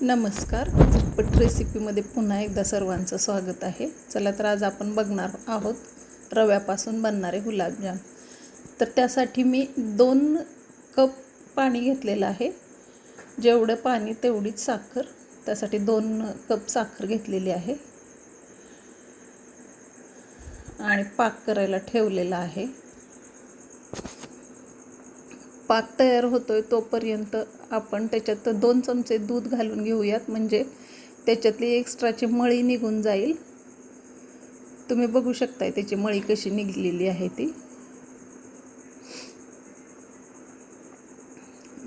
नमस्कार. झटपट रेसिपीमध्ये पुन्हा एकदा सर्वांचं स्वागत आहे. चला तर आज आपण बघणार आहोत रव्यापासून बनणारे गुलाबजाम. तर त्यासाठी मी दोन कप पाणी घेतलेलं आहे. जेवढं पाणी तेवढीच साखर त्यासाठी दोन कप साखर घेतलेली आहे. आणि पाक करायला ठेवलेला आहे. पाक तयार होतो आहे तोपर्यंत आपण त्याच्यात दोन चमचे दूध घालून घेऊयात. म्हणजे त्याच्यातली एक्स्ट्राची मळी निघून जाईल. तुम्ही बघू शकताय त्याची मळी कशी निघलेली आहे ती.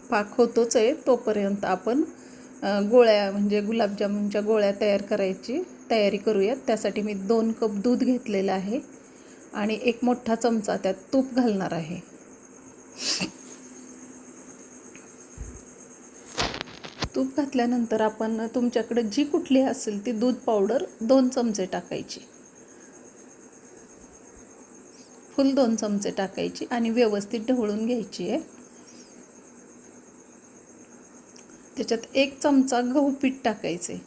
पाक होतोच आहे तोपर्यंत आपण गोळ्या म्हणजे गुलाबजामुनच्या गोळ्या तयार करायची तयारी करूयात. त्यासाठी मी दोन कप दूध घेतलेलं आहे आणि एक मोठा चमचा त्यात तूप घालणार आहे. तूप घातल्यानंतर आपण तुमच्याकडे जी कुठली असेल ती दूध पावडर दोन चमचे टाकायची. फुल दोन चमचे टाकायची आणि व्यवस्थित ढवळून घ्यायची आहे. त्याच्यात एक चमचा गहू पीठ टाकायचे.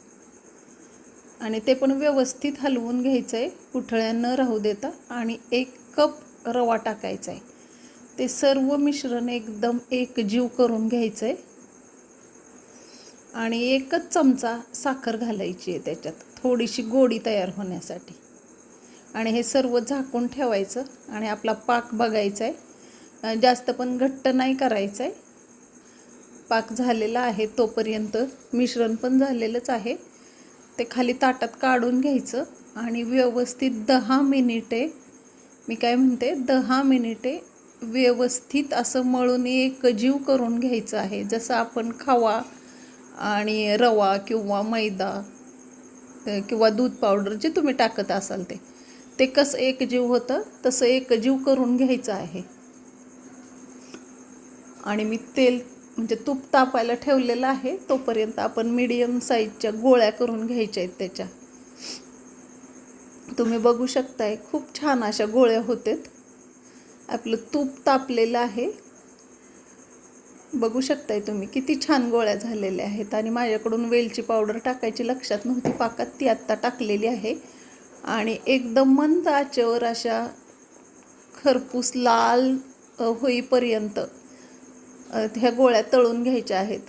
आणि ते पण व्यवस्थित हलवून घ्यायचं आहे कुठळ्या न राहू देता. आणि एक कप रवा टाकायचा आहे ते सर्व मिश्रण एकदम एकजीव करून घ्यायचं आहे आणि एकच चमचा साखर घालायची आहे त्याच्यात थोडीशी गोडी तयार होण्यासाठी. आणि हे सर्व झाकून ठेवायचं आणि आपला पाक बघायचा आहे जास्त पण घट्ट नाही करायचं आहे पाक झालेला आहे तोपर्यंत मिश्रण पण झालेलंच आहे. ते खाली ताटात काढून घ्यायचं आणि व्यवस्थित दहा मिनिटे मी काय म्हणते दहा मिनिटे व्यवस्थित असं मळून एकजीव करून घ्यायचं आहे. जसं आपण खावा आणि रवा किंवा मैदा किंवा दूध पावडर जे तुम्ही टाकत असाल ते. ते कसं एकजीव होतं तसं एकजीव करून घ्यायचं आहे. आणि मी तेल म्हणजे तूप तापायला ठेवलेलं आहे तोपर्यंत आपण मीडियम साईजच्या गोळ्या करून घ्यायच्या आहेत त्याच्या. तुम्ही बघू शकताय खूप छान अशा गोळ्या होतात. आपलं तूप तापलेलं आहे बघू शकताय तुम्ही. किती छान गोळ्या झालेल्या आहेत आणि माझ्याकडून वेलची पावडर टाकायची लक्षात नव्हती. पाकात ती आत्ता टाकलेली आहे. आणि एकदम मंद आचेवर अशा खरपूस लाल होईपर्यंत ह्या गोळ्या तळून घ्यायच्या आहेत.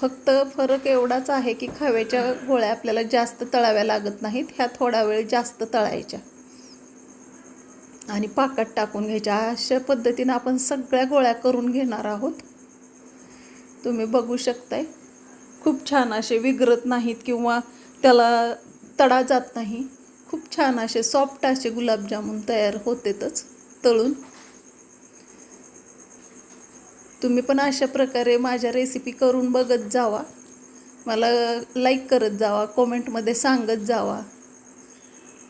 फक्त फरक एवढाच आहे की खाव्याच्या गोळ्या आपल्याला जास्त तळाव्या लागत नाहीत. ह्या थोडा वेळ जास्त तळायच्या. आणि पाकात टाकून घ्यायच्या. अशा पद्धतीनं आपण सगळ्या गोळ्या करून घेणार आहोत. तुम्ही बघू शकताय. खूप छान असे विगरत नाहीत किंवा त्याला तडा जात नाही. खूप छान असे सॉफ्ट असे गुलाबजामुन तयार होतेतच तळून. तुम्ही पण अशा प्रकारे माझ्या रेसिपी करून बघत जावा. मला लाईक करत जावा कॉमेंटमध्ये सांगत जावा.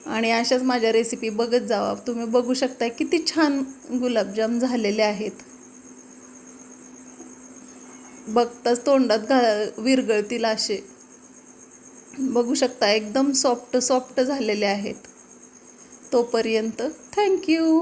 आणि अशाच माझ्या रेसिपी बघत जावा. तुम्ही बघू शकता किती छान गुलाबजाम झालेले आहेत. बघताच तोंडात घा विरगळतील असे. बघू शकता एकदम सॉफ्ट सॉफ्ट झालेले आहेत. तोपर्यंत थँक्यू